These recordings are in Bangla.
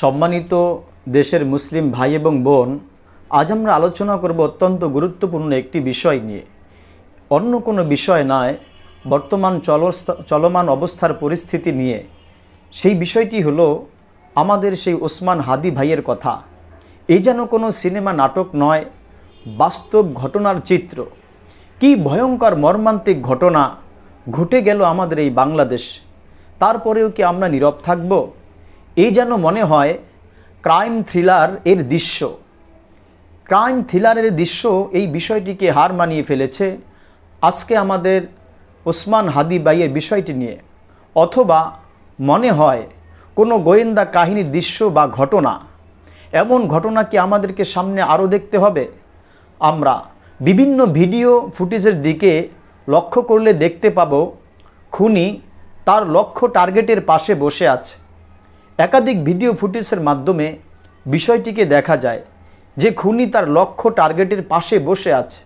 সম্মানিত দেশের মুসলিম ভাই এবং বোন, আজ আমরা আলোচনা করব অত্যন্ত গুরুত্বপূর্ণ একটি বিষয় নিয়ে। অন্য কোনো বিষয় নয়, বর্তমান চলমান অবস্থার পরিস্থিতি নিয়ে। সেই বিষয়টি হলো আমাদের সেই ওসমান হাদি ভাইয়ের কথা। এই যেন কোনো সিনেমা নাটক নয়, বাস্তব ঘটনার চিত্র। কি ভয়ঙ্কর মর্মান্তিক ঘটনা ঘটে গেল আমাদের এই বাংলাদেশ। তারপরেও কি আমরা নীরব থাকব? এই যেন মনে হয় ক্রাইম থ্রিলার এর দৃশ্য। ক্রাইম থ্রিলারের দৃশ্য এই বিষয়টিকে হার মানিয়ে ফেলেছে আজকে আমাদের ওসমান হাদি বাইয়ের বিষয়টি নিয়ে। অথবা মনে হয় কোনো গোয়েন্দা কাহিনীর দৃশ্য বা ঘটনা। এমন ঘটনা কি আমাদেরকে সামনে আরও দেখতে হবে? আমরা বিভিন্ন ভিডিও ফুটেজের দিকে লক্ষ্য করলে দেখতে পাবো খুনি তার লক্ষ্য টার্গেটের পাশে বসে আছে। একাধিক ভিডিও ফুটেজের মাধ্যমে বিষয়টিকে দেখা যায় যে খুনি তার লক্ষ্য টার্গেটের পাশে বসে আছে।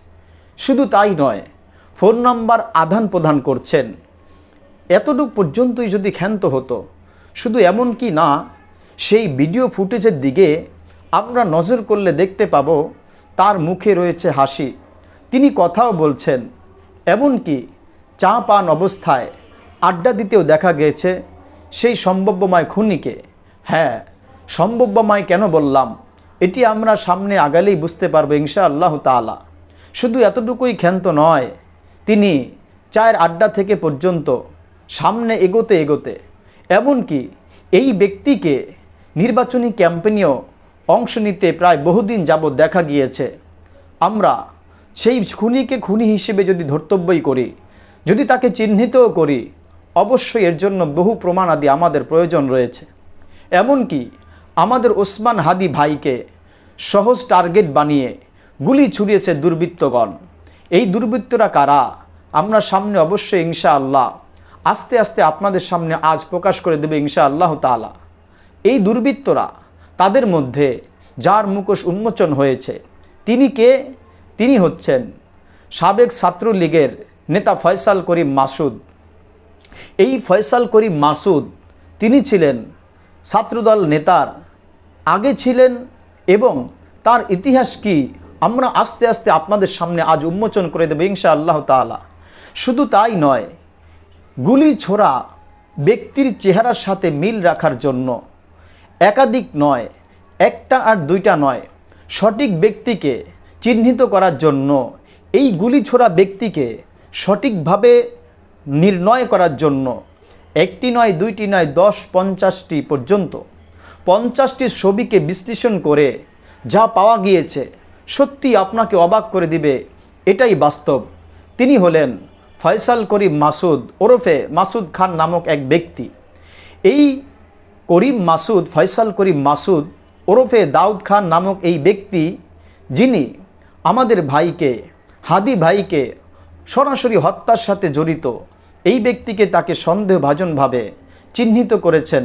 শুধু তাই নয়, ফোন নাম্বার আদান প্রদান করছেন। এতটুক পর্যন্তই যদি ক্ষান্ত হতো, শুধু এমন কি না, সেই ভিডিও ফুটেজের দিকে আমরা নজর করলে দেখতে পাবো, তার মুখে রয়েছে হাসি। তিনি কথাও বলছেন এমনকি চা পান অবস্থায় আড্ডা দিতেও দেখা গিয়েছে সেই সম্ভাব্যময় খুনিকে। হ্যাঁ সম্ভাব্যময় কেন বললাম? এটি আমরা সামনে আগালেই বুঝতে পারব ইনশা আল্লাহ তালা শুধু এতটুকুই ক্ষান্ত নয়, তিনি চায়ের আড্ডা থেকে পর্যন্ত সামনে এগোতে এগোতে, এমনকি এই ব্যক্তিকে নির্বাচনী ক্যাম্পেইনেও অংশ নিতে প্রায় বহুদিন যাবৎ দেখা গিয়েছে। আমরা সেই খুনিকে খুনি হিসেবে যদি ধর্তব্যই করি, যদি তাকে চিহ্নিতও করি, অবশ্যই এর জন্য বহু প্রমাণ আদি আমাদের প্রয়োজন রয়েছে। এমনকি আমাদের ওসমান হাদি ভাইকে সহজ টার্গেট বানিয়ে গুলি ছুড়িয়েছে দুর্বৃত্তগণ। এই দুর্বৃত্তরা কারা? আমরা সামনে অবশ্যই ইনশা আল্লাহ আস্তে আস্তে আপনাদের সামনে আজ প্রকাশ করে দেবে ইনশা আল্লাহ তালা এই দুর্বৃত্তরা তাদের মধ্যে যার মুখোশ উন্মোচন হয়েছে, তিনি কে? তিনি হচ্ছেন সাবেক ছাত্রলীগের নেতা ফয়সাল করিম মাসুদ। এই ফয়সাল করিম মাসুদ, তিনি ছিলেন ছাত্রদল নেতার আগে ছিলেন এবং তার ইতিহাস কি, আমরা আস্তে আস্তে আপনাদের সামনে আজ উন্মোচন করে দেবো ইনশা আল্লাহ তালা শুধু তাই নয়, গুলি ছোড়া ব্যক্তির চেহারার সাথে মিল রাখার জন্য একাধিক নয়, একটা আর দুইটা নয়, সঠিক ব্যক্তিকে চিহ্নিত করার জন্য এই গুলি ছোড়া ব্যক্তিকে সঠিকভাবে নির্ণয় করার জন্য একটি নয়, দুইটি নয়, দশ, পঞ্চাশটি পর্যন্ত। পঞ্চাশটি ছবিকে বিশ্লেষণ করে যা পাওয়া গিয়েছে, সত্যি আপনাকে অবাক করে দিবে। এটাই বাস্তব। তিনি হলেন ফয়সাল করিম মাসুদ ওরফে মাসুদ খান নামক এক ব্যক্তি। এই করিম মাসুদ, ফয়সাল করিম মাসুদ ওরফে দাউদ খান নামক এই ব্যক্তি, যিনি আমাদের ভাইকে, হাদি ভাইকে সরাসরি হত্যার সাথে জড়িত। এই ব্যক্তিকে তাকে সন্দেহভাজনভাবে চিহ্নিত করেছেন।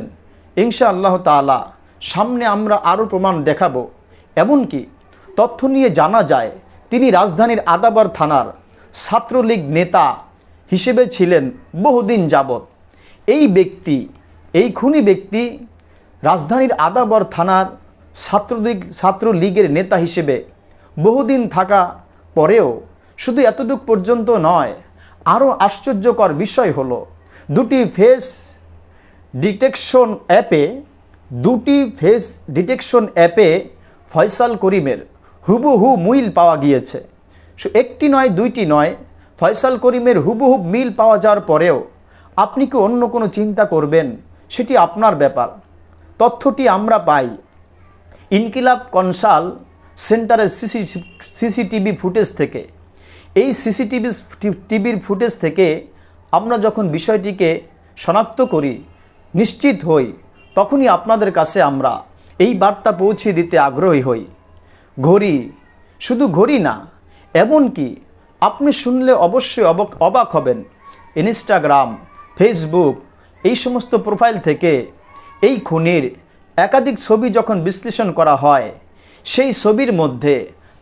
ইনশা আল্লাহ তালা সামনে আমরা আরও প্রমাণ দেখাবো। এমনকি তথ্য নিয়ে জানা যায়, তিনি রাজধানীর আদাবর থানার ছাত্রলীগ নেতা হিসেবে ছিলেন বহুদিন যাবৎ। এই ব্যক্তি, এই খুনি ব্যক্তি রাজধানীর আদাবর থানার ছাত্রলীগ, ছাত্রলীগের নেতা হিসেবে বহুদিন থাকা পরেও শুধু এতটুক পর্যন্ত নয় আরও আশ্চর্যকর বিষয় হলো, দুটি ফেস ডিটেকশন অ্যাপে, দুটি ফেস ডিটেকশন অ্যাপে ফয়সাল করিমের হুবহু মিল পাওয়া গিয়েছে। একটি নয়, দুইটি নয়, ফয়সাল করিমের হুবহু মিল পাওয়া যাওয়ার পরেও আপনি কি অন্য কোনো চিন্তা করবেন? সেটি আপনার ব্যাপার। তথ্যটি আমরা পাই। ইনকিলাব কনসাল সেন্টারের সিসি, সিসিটিভি ফুটেজ থেকে। এই সিসিটিভি টিভির ফুটেজ থেকে আমরা যখন বিষয়টিকে শনাক্ত করি, নিশ্চিত হই, তখনই আপনাদের কাছে আমরা এই বার্তা পৌঁছে দিতে আগ্রহী হই। ঘড়ি, শুধু ঘড়ি না, এমনকি আপনি শুনলে অবশ্যই অবাক অবাক হবেন। ইনস্টাগ্রাম, ফেসবুক, এই সমস্ত প্রোফাইল থেকে এই খুনির একাধিক ছবি যখন বিশ্লেষণ করা হয়, সেই ছবির মধ্যে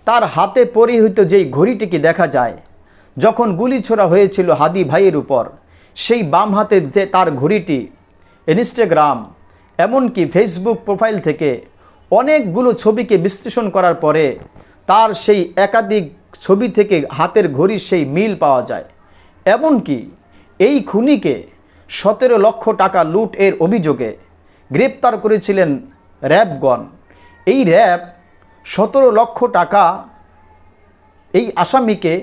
তার হাতে পরিহিত যেই ঘড়িটিকে দেখা যায়, যখন গুলি ছোড়া হয়েছিল হাদি ভাইয়ের উপর, সেই বাম হাতে যে তার ঘড়িটি, ইনস্টাগ্রাম, এমনকি ফেসবুক প্রোফাইল থেকে অনেকগুলো ছবিকে বিশ্লেষণ করার পরে, তার সেই একাধিক ছবি থেকে হাতের ঘড়ির সেই মিল পাওয়া যায়। এমনকি এই খুনিকে সতেরো লক্ষ টাকা লুট এর অভিযোগে গ্রেপ্তার করেছিলেন র্যাবগণ। এই র্যাব সতেরো লক্ষ টাকা এই আসামিকে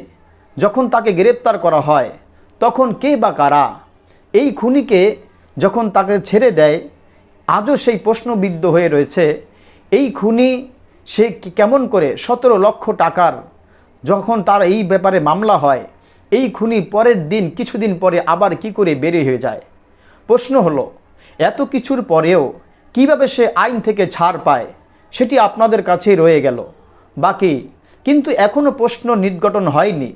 যখন তাকে গ্রেপ্তার করা হয়, তখন কে বা কারা? এই খুনিকে যখন তাকে ছেড়ে দেয়, আজও সেই প্রশ্নবিদ্ধ হয়ে রয়েছে, এই খুনি সে কেমন করে সতেরো লক্ষ টাকার যখন তার এই ব্যাপারে মামলা হয়, এই খুনি পরের দিন, কিছুদিন পরে আবার কি করে বেরিয়ে হয়ে যায়? প্রশ্ন হলো, এত কিছুর পরেও কীভাবে সে আইন থেকে ছাড় পায়? সেটি আপনাদের কাছেই রয়ে গেল। বাকি, কিন্তু এখনও প্রশ্ন নির্গঠন হয়নি।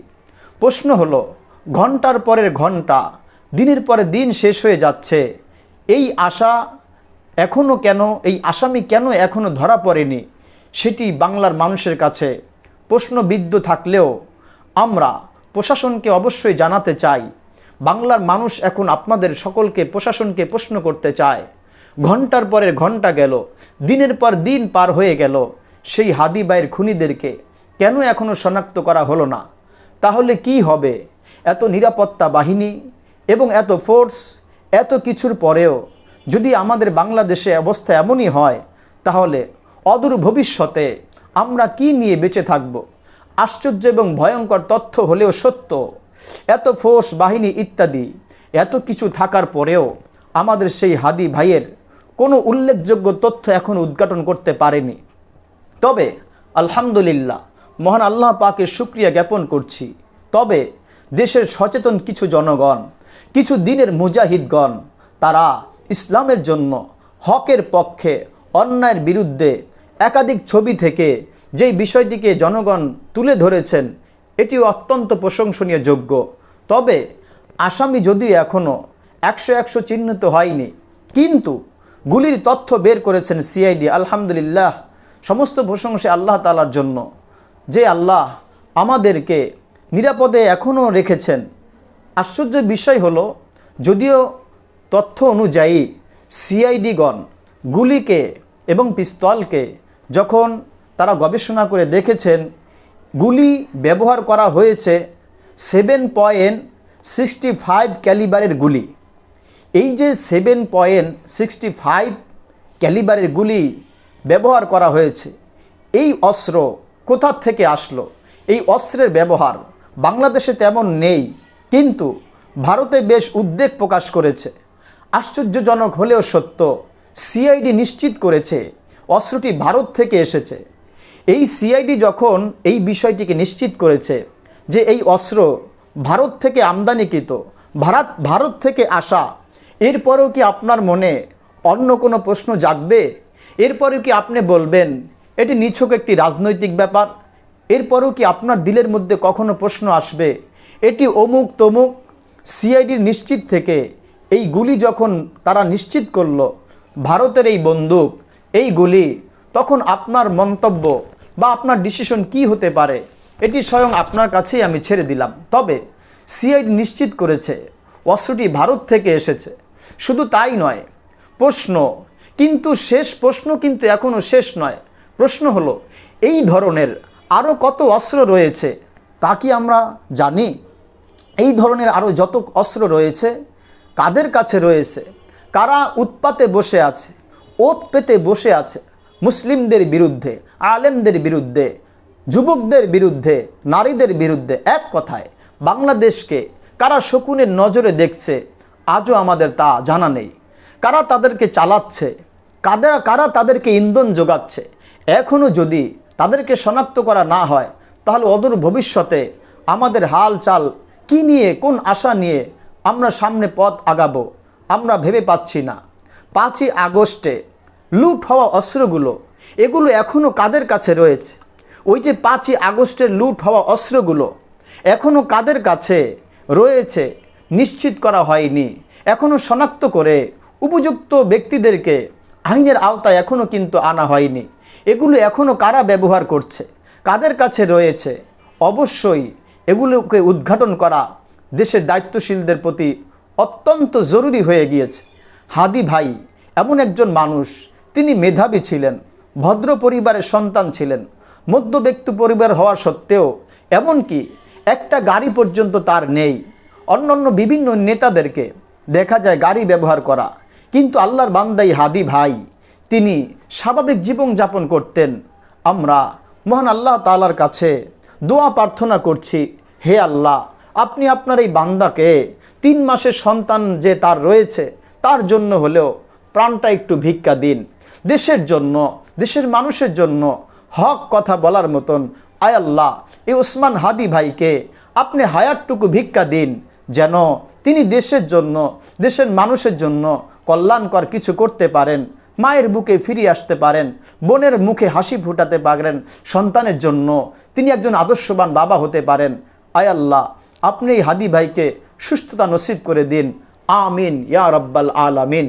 প্রশ্ন হলো ঘণ্টার পরের ঘণ্টা দিনের পরে দিন শেষ হয়ে যাচ্ছে। এই আশা এখনও কেন, এই আসামি কেন এখনও ধরা পড়েনি? সেটি বাংলার মানুষের কাছে প্রশ্নবিদ্ধ থাকলেও আমরা প্রশাসনকে অবশ্যই জানাতে চাই। বাংলার মানুষ এখন আপনাদের সকলকে প্রশাসনকে প্রশ্ন করতে চায়। ঘণ্টার পরের ঘণ্টা গেল, দিনের পর দিন পার হয়ে গেল। সেই হাদিবাইয়ের খুনিদেরকে কেন এখনও শনাক্ত করা হলো না? তাহলে কি হবে? এত নিরাপত্তা বাহিনী এবং এত ফোর্স, এত কিছুর পরেও যদি আমাদের বাংলাদেশে অবস্থা এমনই হয়, তাহলে অদূর ভবিষ্যতে আমরা কি নিয়ে বেঁচে থাকব? আশ্চর্য এবং ভয়ঙ্কর তথ্য হলেও সত্য, এত ফোর্স, বাহিনী ইত্যাদি, এত কিছু থাকার পরেও আমাদের সেই হাদি ভাইয়ের কোনো উল্লেখযোগ্য তথ্য এখন উদ্ঘাটন করতে পারেনি। তবে, আলহামদুলিল্লাহ, মহান আল্লাহ পাকের শুক্রিয়া জ্ঞাপন করছি। তবে, দেশের সচেতন কিছু জনগণ, কিছু দিনের মুজাহিদগণ, তারা ইসলামের জন্য হকের পক্ষে অন্যায়ের বিরুদ্ধে একাধিক ছবি থেকে যেই বিষয়টিকে জনগণ তুলে ধরেছেন, এটিও অত্যন্ত প্রশংসনীয় যোগ্য। তবে, আসামি যদিও এখনও একশো একশো চিহ্নিত হয়নি, কিন্তু গুলির তথ্য বের করেছেন সিআইডি, আলহামদুলিল্লাহ। সমস্ত প্রশংসা আল্লাহ তালার জন্য। যে আল্লাহ আমাদেরকে নিরাপদে এখনও রেখেছেন। আশ্চর্য বিষয় হলো, যদিও তথ্য অনুযায়ী সিআইডিগণ গুলিকে এবং পিস্তলকে যখন তারা গবেষণা করে দেখেছেন, গুলি ব্যবহার করা হয়েছে সেভেন পয়েন্ট সিক্সটি ফাইভ ক্যালিবারের গুলি। এই যে সেভেন পয়েন্ট সিক্সটি ফাইভ ক্যালিবারের গুলি ব্যবহার করা হয়েছে, এই অস্ত্র কোথা থেকে আসলো? এই অস্ত্রের ব্যবহার বাংলাদেশে তেমন নেই, কিন্তু ভারতে বেশ উদ্বেগ প্রকাশ করেছে। আশ্চর্যজনক হলেও সত্য সিআইডি নিশ্চিত করেছে, অস্ত্রটি ভারত থেকে এসেছে। এই সিআইডি যখন এই বিষয়টিকে নিশ্চিত করেছে যে এই অস্ত্র ভারত থেকে আমদানিকৃত, ভারত ভারত থেকে আসা এরপরেও কি আপনার মনে অন্য কোনো প্রশ্ন জাগবে? এরপরেও কি আপনি বলবেন, এটি নিছক একটি রাজনৈতিক ব্যাপার এরপরেও কি আপনার দিলের মধ্যে কখনো প্রশ্ন আসবে, এটি অমুক তমুক সিআইডির নিশ্চিত থেকে এই গুলি যখন তারা নিশ্চিত করল, ভারতের এই বন্দুক, এই গুলি, তখন আপনার মন্তব্য বা আপনার ডিসিশন কি হতে পারে, এটি স্বয়ং আপনার কাছেই আমি ছেড়ে দিলাম। তবে সিআইডি নিশ্চিত করেছে অস্ত্রটি ভারত থেকে এসেছে। শুধু তাই নয়, প্রশ্ন, কিন্তু শেষ প্রশ্ন কিন্তু এখনও শেষ নয়। প্রশ্ন হলো, এই ধরনের আরও কত অস্ত্র রয়েছে তা কি আমরা জানি? এই ধরনের আরও যত অস্ত্র রয়েছে, কাদের কাছে রয়েছে, কারা উৎপাতে বসে আছে, ওত পেতে বসে আছে, মুসলিমদের বিরুদ্ধে, আলেমদের বিরুদ্ধে, যুবকদের বিরুদ্ধে, নারীদের বিরুদ্ধে, এক কথায়, বাংলাদেশকে কারা শকুনের নজরে দেখছে আজও আমাদের তা জানা নেই। কারা তাদেরকে চালাচ্ছে? কাদের, কারা তাদেরকে ইন্ধন যোগাচ্ছে? এখনও যদি তাদেরকে শনাক্ত করা না হয়, তাহলে অদূর ভবিষ্যতে আমাদের হাল চাল কী নিয়ে, কোন আশা নিয়ে আমরা সামনে পথ আগাবো, আমরা ভেবে পাচ্ছি না। পাঁচই আগস্টে লুট হওয়া অস্ত্রগুলো, এগুলো এখনও কাদের কাছে রয়েছে? ওই যে পাঁচই আগস্টের লুট হওয়া অস্ত্রগুলো এখনও কাদের কাছে রয়েছে? নিশ্চিত করা হয়নি। এখনও শনাক্ত করে উপযুক্ত ব্যক্তিদেরকে আইনের আওতায় এখনও কিন্তু আনা হয়নি। এগুলো এখনও কারা ব্যবহার করছে? কাদের কাছে রয়েছে? অবশ্যই এগুলোকে উদ্ঘাটন করা দেশের দায়িত্বশীলদের প্রতি অত্যন্ত জরুরি হয়ে গিয়েছে। হাদি ভাই এমন একজন মানুষ, তিনি মেধাবী ছিলেন, ভদ্র পরিবারের সন্তান ছিলেন। মধ্যব্যক্তি পরিবার হওয়া সত্ত্বেও এমনকি একটা গাড়ি পর্যন্ত তার নেই। অন্যান্য বিভিন্ন নেতাদেরকে দেখা যায় গাড়ি ব্যবহার করা। কিন্তু আল্লাহর বান্দাই হাদি ভাই, তিনি স্বাভাবিক জীবনযাপন করতেন। আমরা মহান আল্লাহ তালার কাছে দোয়া প্রার্থনা করছি, হে আল্লাহ, আপনি আপনার এই বান্দাকে তিন মাসের সন্তান যে তার রয়েছে, তার জন্য হলেও প্রাণটা একটু ভিক্ষা দিন। দেশের জন্য, দেশের মানুষের জন্য হক কথা বলার মতন, আয় আল্লাহ, এই ওসমান হাদি ভাইকে আপনি হায়ারটুকু ভিক্ষা দিন। যেন তিনি দেশের জন্য, দেশের মানুষের জন্য কল্যাণকর কিছু করতে পারেন, মায়ের বুকে ফিরিয়ে আসতে পারেন, বোনের মুখে হাসি ফুটাতে পারেন, সন্তানের জন্য তিনি একজন আদর্শবান বাবা হতে পারেন। আয় আল্লাহ, আপনি এই হাদি ভাইকে সুস্থতা নসিব করে দিন। আমিন, ইয়া রব্বাল আলামিন।